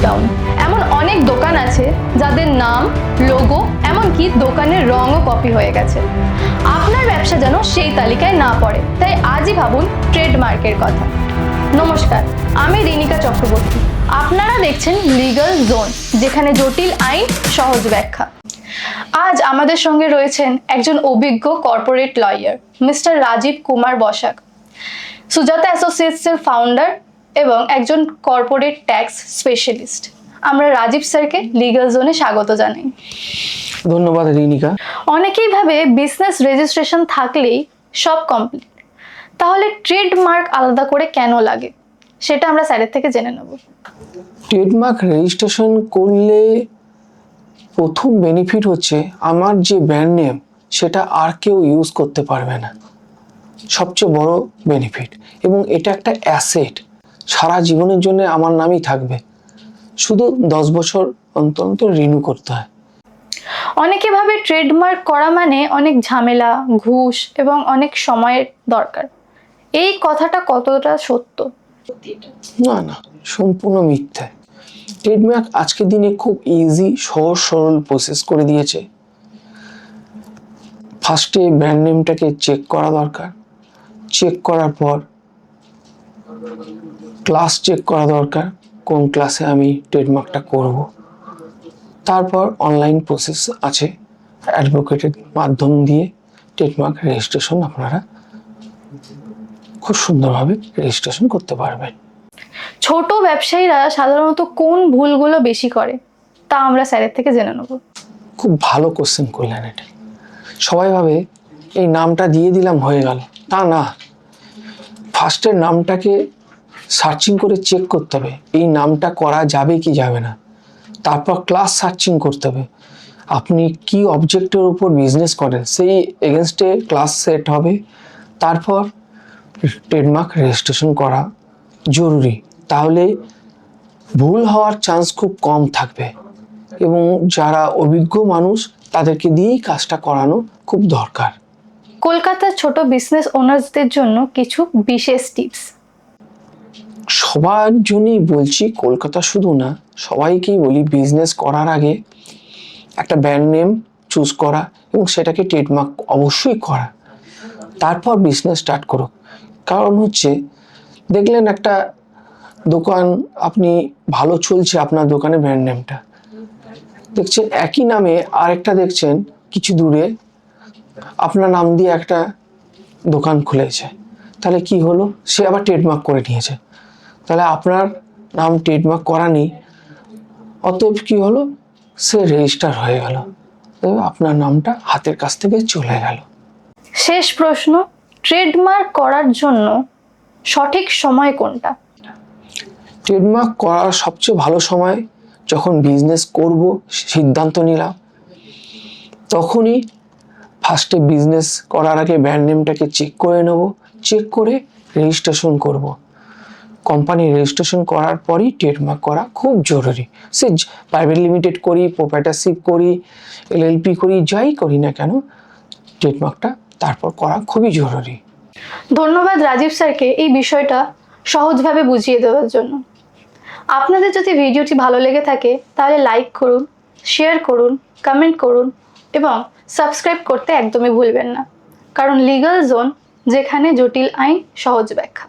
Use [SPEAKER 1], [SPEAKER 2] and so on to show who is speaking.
[SPEAKER 1] Godown এমন অনেক দোকান আছে যাদের নাম লোগো এমনকি দোকানের রঙও কপি হয়ে গেছে। আপনার ব্যবসা যেন সেই তালিকায় না পড়ে, তাই আজই ভাবুন ট্রেডমার্কের কথা। নমস্কার, আমি রিনিকা চক্রবর্তী। আপনারা দেখছেন লিগ্যাল জোন যেখানে জটিল আইন, সহজ ব্যাখ্যা। আজ আমাদের সঙ্গে রয়েছেন একজন অভিজ্ঞ corporate lawyer mister Rajib Kumar Basak. Sujata অ্যাসোসিয়েটসের founder এবং একজন কর্পোরেট ট্যাক্স স্পেশালিস্ট আমরা রাজীব স্যারকে লিগ্যাল জোনে স্বাগত জানাই।
[SPEAKER 2] ধন্যবাদ রিনিকা।
[SPEAKER 1] অনেকেই ভাবে বিজনেস রেজিস্ট্রেশন থাকলেই সব কমপ্লিট তাহলে ট্রেডমার্ক আলাদা করে কেন লাগে? সেটা আমরা স্যারের থেকে জেনে নেব।
[SPEAKER 2] ট্রেডমার্ক রেজিস্ট্রেশন করলে প্রথম বেনিফিট হচ্ছে আমার যে ব্র্যান্ড নেম সেটা আর কেউ ইউজ করতে পারবে না। সবচেয়ে বড় বেনিফিট এবং এটা একটা অ্যাসেট সারা জীবনের জন্য আমার নামই থাকবে। শুধু দশ বছর অন্তর অন্তর রিনিউ করতে হয়।
[SPEAKER 1] অনেকে ভাবে ট্রেডমার্ক করা মানে অনেক ঝামেলা ঘুষ এবং অনেক সময়ের দরকার। এই কথাটা কতটা সত্য?
[SPEAKER 2] না না সম্পূর্ণ মিথ্যে। ট্রেডমার্ক আজকের দিনে খুব ইজি সহজ সরল প্রসেস করে দিয়েছে। ফার্স্টে ব্র্যান্ড নেমটাকে চেক করা দরকার। চেক করার পর ক্লাস চেক করা দরকার কোন ক্লাসে আমি ট্রেডমার্কটা করব। তারপর অনলাইন প্রসেস আছে অ্যাডভোকেটের মাধ্যম দিয়ে ট্রেডমার্ক রেজিস্ট্রেশন আপনারা খুব সুন্দরভাবে রেজিস্ট্রেশন করতে পারবেন।
[SPEAKER 1] ছোট ব্যবসায়ীরা সাধারণত কোন ভুলগুলো বেশি করে তা আমরা স্যারের থেকে জেনে নেব।
[SPEAKER 2] খুব ভালো কোশ্চেন করলেন এটা। সবাই ভাবে এই নামটা দিয়ে দিলাম হয়ে গেল। তা না। ফার্স্টের নামটাকে সার্চিং করে চেক করতে হবে। এই নামটা করা যাবে কি যাবে না। তারপর ক্লাস সার্চিং করতে হবে। আপনি কি অবজেক্টের উপর বিজনেস করেন, সেই এগেনস্টে ক্লাস সেট হবে। তারপর ট্রেডমার্ক রেজিস্ট্রেশন করা জরুরি। তাহলে ভুল হওয়ার চান্স খুব কম থাকবে। এবং যারা অভিজ্ঞ মানুষ, তাদেরকে দিয়েই কাজটা করানো খুব দরকার।
[SPEAKER 1] কলকাতার ছোট বিজনেস ওনার্সদের জন্য কিছু বিশেষ টিপস
[SPEAKER 2] সবার জন্যই বলছি, কলকাতা শুধু না, সবাইকেই বলি বিজনেস করার আগে একটা ব্র্যান্ড নেম চুজ করা এবং সেটাকে ট্রেডমার্ক অবশ্যই করা। তারপর বিজনেস স্টার্ট করুক কারণ হচ্ছে, দেখলেন একটা দোকান, আপনি ভালো চলছে আপনার দোকানে ব্র্যান্ড নেমটা দেখছেন, একই নামে আরেকটা দেখছেন, কিছু দূরে আপনার নাম দিয়ে একটা দোকান খুলেছে। তাহলে কি হলো? সে আবার ট্রেডমার্ক করে নিয়েছে। তাহলে আপনার নাম ট্রেডমার্ক করা নেই। অতএব কি হলো? সে রেজিস্টার হয়ে গেল। তবে আপনার নামটা হাতের কাছ থেকে চলে গেল।
[SPEAKER 1] শেষ প্রশ্ন ট্রেডমার্ক করার জন্য সঠিক সময় কোনটা?
[SPEAKER 2] ট্রেডমার্ক করার সবচেয়ে ভালো সময় যখন বিজনেস করব সিদ্ধান্ত নিলাম। তখনই ফার্স্টে বিজনেস করার আগে ব্র্যান্ড নেমটাকে চেক করে নেব। চেক করে রেজিস্ট্রেশন করব। কোম্পানি রেজিস্ট্রেশন করার পরই ট্রেডমার্ক করা খুব জরুরি। সে প্রাইভেট লিমিটেড করি প্রোপ্রাইটারশিপ করি এলএলপি করি, যাই করি না কেন ট্রেডমার্কটা তারপর করা খুবই জরুরি।
[SPEAKER 1] ধন্যবাদ রাজীব স্যারকে এই বিষয়টা সহজভাবে বুঝিয়ে দেওয়ার জন্য। আপনাদের যদি ভিডিওটি ভালো লেগে থাকে, তাহলে লাইক করুন শেয়ার করুন কমেন্ট করুন এবং সাবস্ক্রাইব করতে একদমই ভুলবেন না। কারণ লিগ্যাল জোন যেখানে জটিল আইন সহজ ব্যাখ্যা।